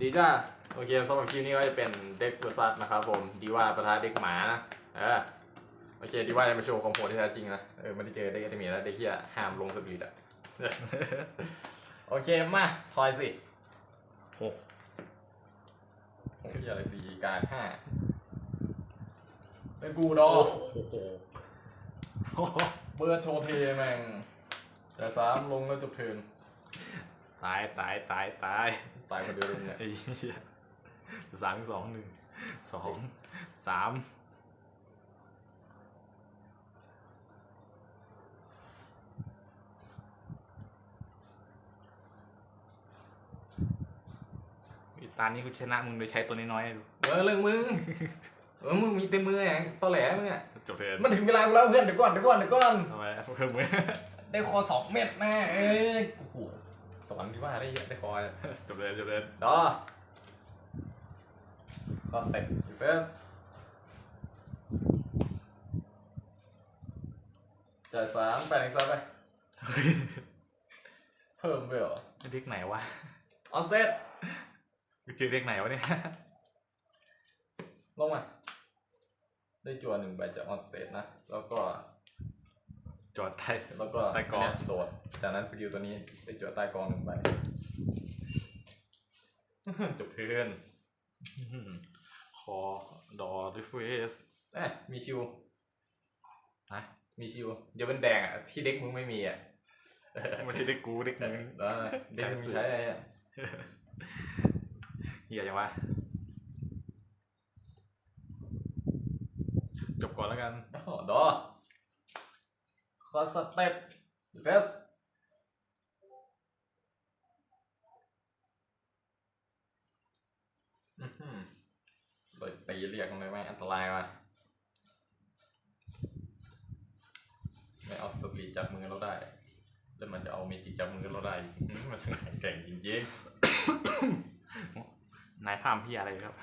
ดีจ้าโอเคสำหรับคลิปนี้ก็จะเป็นเด็กตัวซัดนะครับผมดีว่าประธานเด็กหมานะเออโอเคดีว่าจะมาโชว์ความโหดที่แท้จริงนะเออไม่ได้เจอเด็กอนิเมะแล้วเด็กที่ห้ามลงสปีดอะโอเคมาทอยสิหกโอ้ยอะไรสี่การห้าเป็นกูดอโอ้โหเบิร์ดโชว์เทแม่งแต่สามลงแล้วจบเทิร์น ตายตายตายตายตายคนเดียวเลยเนี่ยไอ้เหี้ยสามสองหนึ่งสองสามอีตานี้กูชนะมึงโดยใช้ตัวน้อยๆดูเออเรื่องมึงเออมึงมีเต็มมือแหงตอแหลมึงอะจบเลยมันถึงเวลากูแล้วเพื่อนเดี๋ยวก่อนเดี๋ยวก่อนเดี๋ยวก่อนทำไมเพิ่มมือได้คอสองเม็ดแม่เอ้ยโอ้โห สวรรค์ที่ว่าได้เยอะได้คออะจบเลยจบเลยดอคอนเต็ปยูเฟสจ่ายสามแปดอีกซับไปเฮ้ยเพิ่มไปเหรอเด็กไหนวะออนเซตกูเจอเด็กไหนวะเนี่ย ลงมา ได้จั่วหนึ่งใบจากออนสเตทนะ แล้วก็ จอดไทยแล้วก็ใต้กองคะแนนโดดจากนั้นสกิลตัวนี้ได้จั่วใต้กองหนึ่งใบจบเพื่อนคอดอดิเฟสเอ๊ะมีชิวนะมีชิวเดี๋ยวเป็นแดงอะ ที่เด็กมึงไม่มีอะไม่ใช่เด็กกูเด็กมึงแล้วเด็กมึงมีใช้อะไรอะเหี้ยยังวะจบก่อนแล้วกันโอ้โหดอค อสเต็ปเฟสอื้อหือเลยตีเรียกมันเลยไหมอันตรายว่ะไม่เอาสตรีจับมือเราได้ แล้วมันจะเอาเมจิจับมือเราได้อีกอื้อมันช่างแข็งแกร่งจริงนายพรามพี่อะไรครับๆ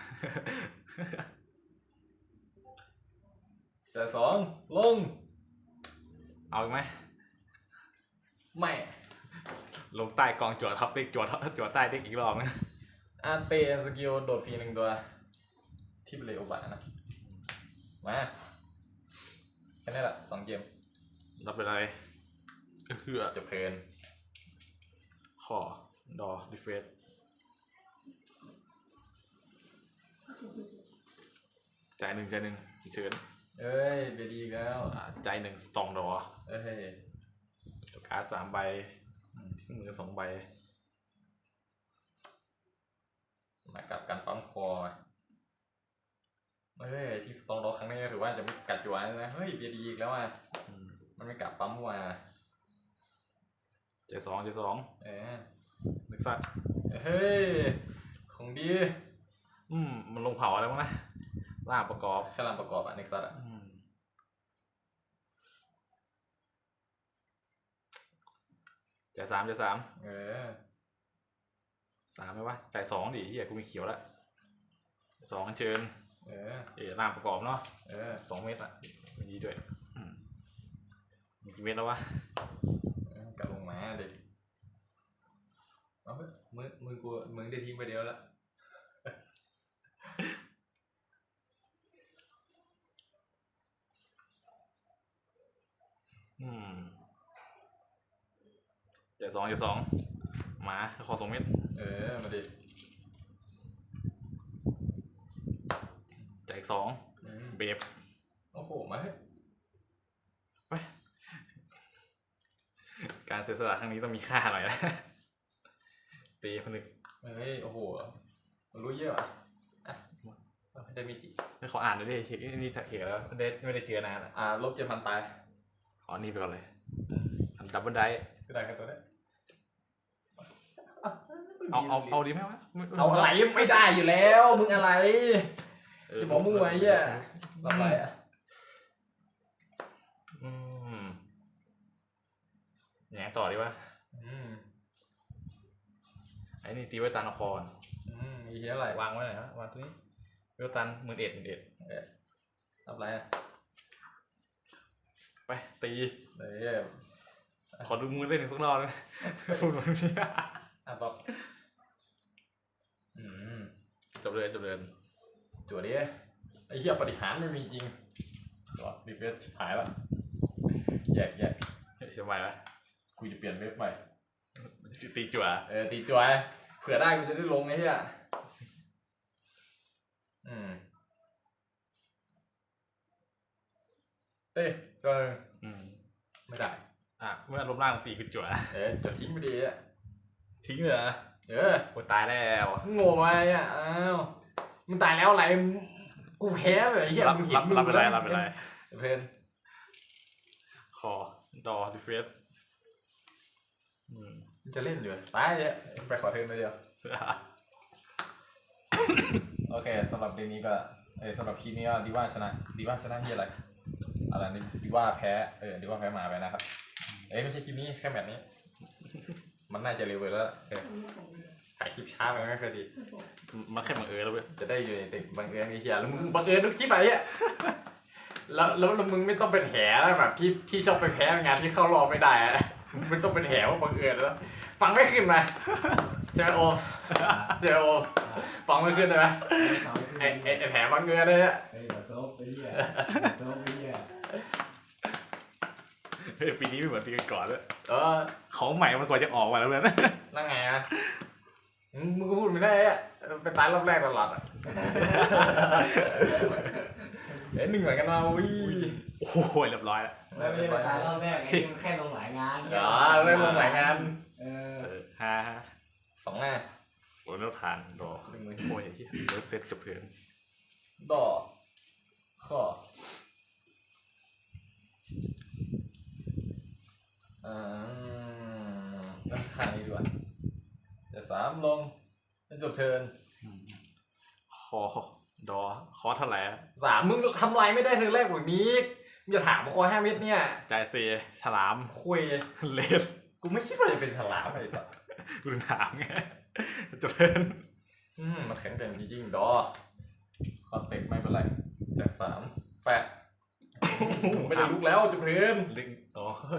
แต่สองลง เอาอีกไหมไม่ลงใต้กองจั่วทับเด็กจั่วทับจั่วใต้เด็กอีกรอบนะอาเตสกิลโดดฟรีหนึ่งตัว ที่เป็นเลโอบะนะ มาแค่นี้แหละสองเกมรับเป็นอะไรเฮือจบเพลินขอดอดิเฟสใจายหนึ่งใจายหนึ่งเชิญ เอ้ยเบดีอีกแล้วอ่าใจายหนึ่งสตองดอเอ้ยจบการ์ดสามใบอืมทิ้งมือสองใบมากับการปั๊มคอเฮ้ยที่สตองดอกครั้งนี้ก็ถือว่าจะไม่กัดจวนนะเฮ้ยเบดีอีกแล้วอะอืมมันไม่กัดปั๊มว่ะใจสองใจสองเออนึกสัตว์เฮ้ยของดี อืมมันลงเผาอะไรบ้างนะ ล่างประกอบแค่ลำประกอบอะเน็กซัสอะอืมใจสามใจสามเออสามไหมวะใจสองดิเฮียกูมีเขียวแล้วสองอันเชิญ เออเอ๋ล่างประกอบเนาะเออสองเมตรอะมีดีด้วยอืมมีกี่เมตรแล้ววะกลับลงมาเด็กเอาเฮ้ยมือมือกูมึงได้ทิ้งไปเดียวละ อืมใจ สองใจสองหมาขอสองเมตรเออ มาดิใจอีกสองอืมเบฟโอ้โหมาเฮ้ยการเสียสละครั้งนี้ต้องมีค่าหน่อยนะตีคนหนึ่งเฮ้ยโอ้โหมันรู้เยอะอะอะได้มิจิไม่ขออ่านเลยดิเขียนนี่เขียนแล้วไม่ได้ไม่ได้เจอนานอะอ่าลบเจ็ดพันตายขอนี่ไปก่อนเลยอันดับเบิลไดก็ได้แค่ตัวนี้ เอาเอาเอาดีไหมวะม่เอาอะไรไม่ได้อยู่แล้ว มึงอะไรเออที่บอกมึงไว้เหี้ยรับอะไรอะอืมแหนต่อดีวะอืมไอ้นี่ตีไว้ตานครอืมมีเฮียอะไรวางไว้ไหนฮะวางตัวนี้เวลตันหมื่นเอ็ดหมื่นเอ็ดรับอะไรอะไปตีเดี๋ยวขอดูมือเล่นอีกสักรอบนะพูดแบบนี้อะป๊อปอืม จบเลยจบเลยจั่วดิไอ้เหี้ยปฏิหารย์ไม่มีจริงตัวรีเฟรชชิบหายละแยกแยกเฮ้ยจะไปละกูจะเปลี่ยนเว็บใหม่ตีจั่วเออตีจั่วเผื่อได้กูจะได้ลงไอ้เหี้ยอืมเต้จั่วหนึ่งอืมไม่ได้ อะ เมื่อลมล่างตีคือจั่วเออจะทิ้งไปดีอะทิ้งเลยนะ เออโอ้ตายแล้วโง่ไปอะอ้าวมึงตายแล้วอะไรกูแพ้เลยไอ้เหี้ยรับมึงเห็นรับมึงรับไปไรรับไปไรเพนคอดอดิเฟสอืมมึงจะเล่นอยู่ตายเลยไปขอเทิร์นเลยเดียวโอเคสำหรับเกมนี้ก็เออสำหรับคลิปนี้ก็ดีว่าชนะดีว่าชนะที่อะไรอะไรนี่ดีว่าแพ้เออดีว่าแพ้หมาไปนะครับเอ้ยไม่ใช่คลิปนี้แค่แมตช์นี้ มันน่าจะเร็วไปแล้วเออถ่ายคลิปช้าไปไม่ค่อยดี มันแค่บังเอิญแล้วเว้ยจะได้อยู่ในติดบังเอิญไอ้เหี้ยแล้วมึงบังเอิญทุกคลิปไปอะแล้วแล้วแล้วมึงไม่ต้องเป็นแถแล้วแบบที่ที่ชอบไปแพ้งานที่เข้ารอบไม่ได้อะมึงต้องเป็นแถว่าบังเอิญแล้วฟังไม่ขึ้นไหมเจอโอมเจอโอมฟังไม่ขึ้นเลยไหมไอ้ไอ้ไอ้แถบังเอิญเลยอะ เฮ้ยเดี๋ยวโซฟไปเหี้ยโซฟไปเหี้ยเฮ้ย ปีนี้ไม่เหมือนปีก่อนเลยเออของใหม่มันกว่าจะออกมาแล้วเว้ยนั่งไงอะมึงมึงก็พูดไม่ได้อะไปตายรอบแรกตลอดอะเอ้ยหนึ่งเหมือนกันมาอุ้ยโอ้โหเรียบร้อยแล้วไม่ไม่ได้ไปตายรอบแรกไงที่มันแค่ลงหลายงานเดี๋ยวเล่นลงหลายงานเออเออฮ่าฮ่าสองหน้าโอ้ยแล้วผ่านดอกหนึ่งมือโอ้ยเหี้ยเดี๋ยวเซตกับเพื่อนดอกข้ออ่า ตั้งทางนี้ดีกว่าจะสามลงเป็นจบเทิร์นอืมคอดอคอเท่าไหร่อะสามมึงทำลายไม่ได้เทิร์นแรกแบบนี้มึงจะถามว่าคอห้าเม็ดเนี่ยจ่ายเซฉลามคุยเลสกูไม่คิดว่าจะเป็นฉลามไอ้สัสกูถึงถามไงจะเป็นอืมมันแข็งแกร่งจริงๆดอคอนเต็กไม่เป็นไรจากสามแปดไม่ได้ลุกแล้วจุดเทิร์นลิงอ๋อเฮ้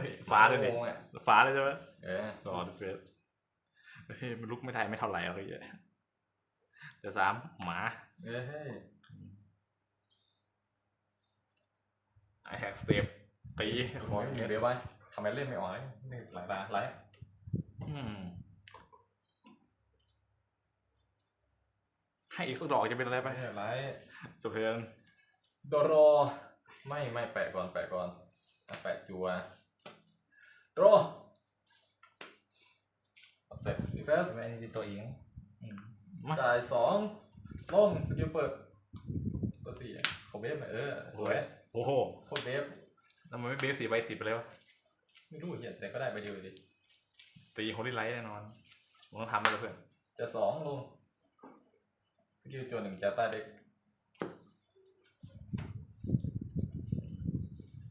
ยฟ้าเลยดิโอ้อะฟ้าเลยใช่ไหมเออรอดิเฟสเฮ้ยมันลุกไม่ไทยไม่เท่าไหร่หรอกไอ้เหี้ยแต่สามหมาเอ้ยไอแท็กสเต็ปตีขออย่างเดียวไปทำไมเล่นไม่ออกเลยนี่หลายตาหลายอืมให้อีกสักดอกจะเป็นอะไรไปไม่หลายจบเพลินโดโรไม่ไม่แปะก่อนแปะก่อนอะแปะจัว โดรเสร็จดีเฟสไม่ได้ตัวเองอืมจ่ายสองลงสกิลเปิดตัวสี่เขาเบฟไหมเออสวยโอ้โหโคตรเบฟแล้วมันไม่เบสสีใบติดไปเลยวะไม่รู้เหี้ยแต่ก็ได้ไปเดียวดิตีโฮลี่ไลท์แน่นอนมึงต้องทำได้เลยเพื่อนจะสองลงสกิลจัวหนึ่งจะใต้เด็ก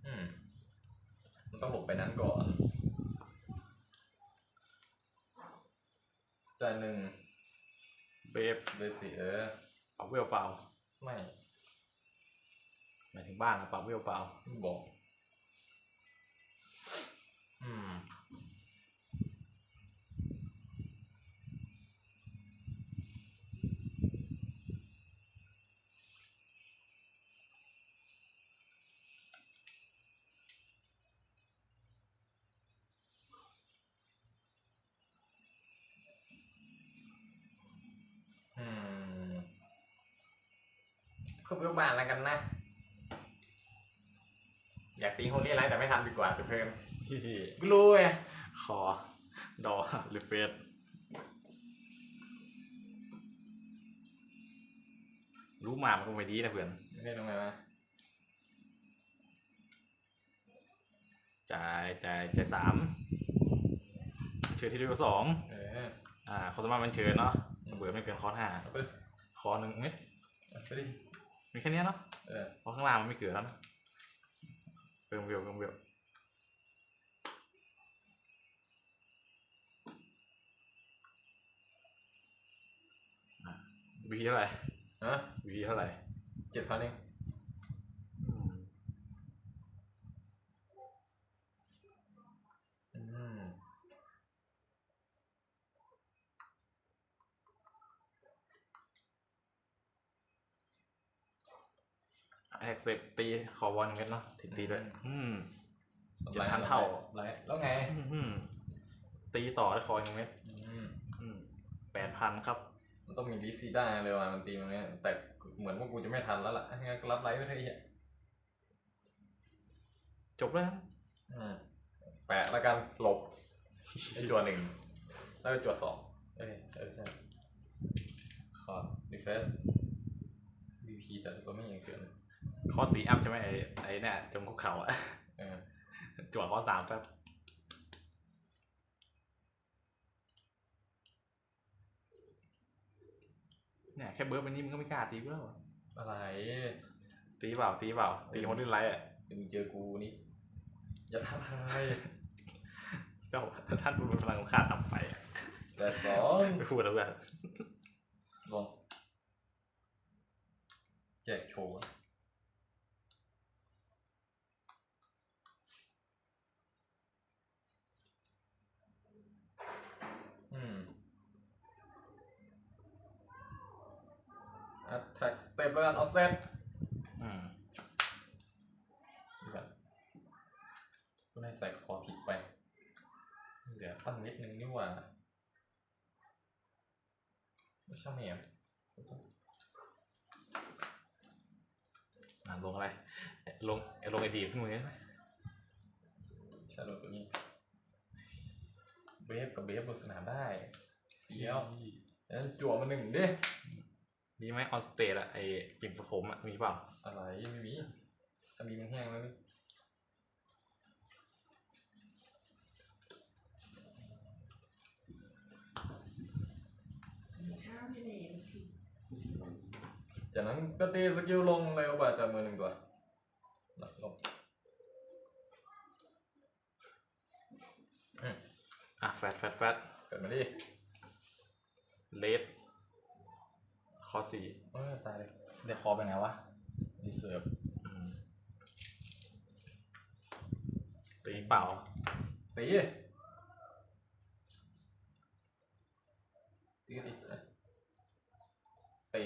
อืมมันต้องหลบไปนั้นก่อน จ่ายหนึ่งเบฟเบฟสี่เออปรับเวลเปล่า ไม่หมายถึงบ้านอะปรับเวลเปล่าไม่บอก เข้าไปบ้านแล้วกันนะ อยากตีโฮลี่ไลท์แต่ไม่ทำดีกว่าจุดเพิ่มฮิฮิกูรู้ไงคอดอหรือเฟสรู้มามันก็ไม่ดีนะเพื่อนไม่ได้ตรงไหนมาจ่ายจ่ายจ่ายสามเชิญที่ดูสองเอออ่าเขาสามารถมันเชิญเนาะเบื่อไม่เกินคอร์สห้าเอาไปดิคอร์สหนึ่งเอ๊ะเอาไปดิ มีแค่เนี้ยเนาะเออเพราะข้างล่างมันไม่เกิดแล้วนะเพิ่มเวลเพิ่มเวลอะวีเท่าไหร่ฮะวีเท่าไหร่เจ็ดพันเอง แอคเซปตีขอบอลกันเนาะถึงตีด้วยอืมเจ็ดไลฟ์พันเท่าไลฟ์แล้วไง อืมตีต่อได้คอยหนึ่งเม็ดอืมอืมแปดพันครับ มันต้องมีลิซีได้เลยว่ะมันตีมันเนี้ยแต่เหมือนว่ากูจะไม่ทันแล้วล่ะงั้นก็รับไลฟ์ไปเถอะไอ้เหี้ยจบแล้วครับอืมแปะแล้วกันหลบไอ้จัวหนึ่งแล้วก็จัวสองเอ้ยเออใช่คอร์ดรีเฟสบีพีแต่ตัวไม่ยังเกิน ข้อสีอัพใช่ไหมไอ้ไอ้เนี่ยจงคุกเข่าอะเออจั่วข้อสามแป๊บเนี่ยแค่เบิร์ดวันนี้มึงก็ไม่กล้าตีกูแล้วเหรออะไรตีเปล่าตีเปล่าตีคนที่ไลฟ์อะเดี๋ยวมึงเจอกูนี่อย่าท้าทายเจ้าท่านผู้รู้พลังของข้าต่ำไปอะแต่สองไม่พูดแล้วเพื่อนลงแจกโชว์อะอืม attack step แล้วกันเอาเซตอืมนี่ก่อนก็ได้ใส่คอผิดไปเหลือตั้งนิดนึงนี่หว่าไม่ชอบแหมอะลงอะไร ลงลงไอดีขึ้นมือไหมชาโดตัวนี้เบฟกับเบฟบนสนามได้เดี๋ยวแล้วจั่วมาหนึ่งดิ มีไหมออนสเตทอะไอปิ่นประผมอะมีเปล่าอะไรไม่มีถ้ามีมันแห้งแล้วนี่จากนั้นก็ตีสกิลลงเร็วกว่าจากมือหนึ่งตัวหลักลง อะแฟดแฟดแฟด เกิดมาดิ เลดข้อสี่ เออตาย เลยเดี๋ยวคอไปไหนวะดีเซิร์ฟอืมตีเปล่าตีตีตีตี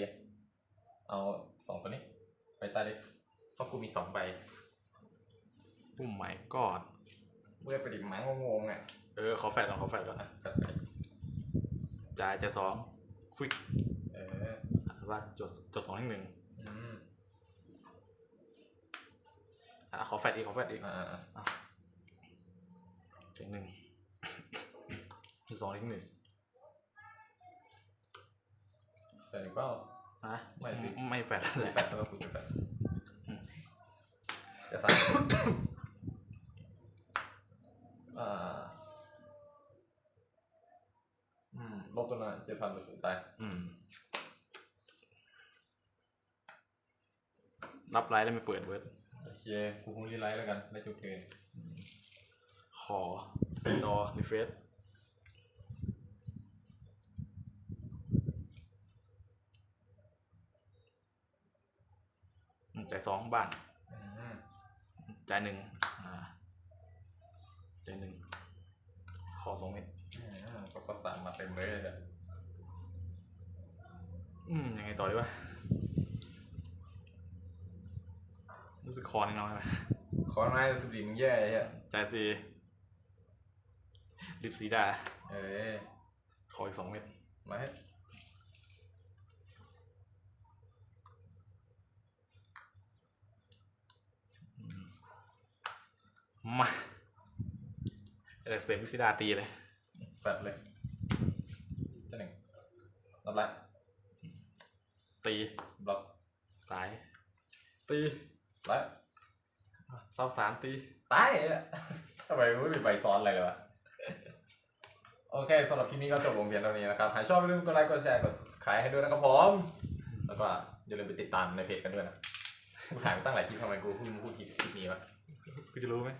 เอาสองตัวนี้ ไปตายเลยเพราะกูมีสองใบปุ้มใหม่กอดเมื่อไปดิหมางงๆอะเออขอแฟดก่อนขอแฟดก่อนอะนะตัดไปจ่ายจะสองควิกเออ ว่าจดจดสองให้หนึ่งอืมอะขอแฟดอีกขอแฟดอีกอ่าอ่าอ่าเจ็งหนึ่งจุดสองอีกหนึ่งแต่หนึ่งเปล่านะไม่สิ ไม่แฟดไม่แปดแล้วก็คุยกันแปดจะสั่งอ่าอืมลบตัวนั้นเจ็ดพันตัวตายอืม รับไลน์แล้วไม่เปิดเวิร์ดโอเคกูคงรีไลท์แล้วกันได้จุดเกินขอดอรีเฟสอืมจ่ายสองบ้านอืมจ่ายหนึ่งอ่าจ่ายหนึ่งขอสองเม็ดอ่าก็ก็สั่งมาเต็มเลยเนี่ยอืมยังไงต่อดีวะรู้สึก คอน้อยๆไหมขอหน่อยสุดีมึงแย่ไอ้เหี้ยจ่ายสี่ลิปสีดา เอ้ยขออีกสองเม็ดมาให้มาอะไรเสมลิปสีดาตีเลย แฟดเลยเจ้าหนึ่งรับละตีบล็อกตายตี ไละเศร้าสามตีตายอ่ยทำไมไม่มีใบซ้อนอะไรเลยวะ โอเคสำหรับคลิปนี้ก็จบลงเพียงเท่านี้นะครับ หากชอบอย่าลืมกดไลค์ กดแชร์ กด subscribe ให้ด้วยนะครับผม แล้วก็อย่าลืมไปติดตามในเพจกันด้วยนะกูถามตั้งหลายคลิปทำไมกูเพิ่งพูดคลิปนี้วะกูจะรู้ไหม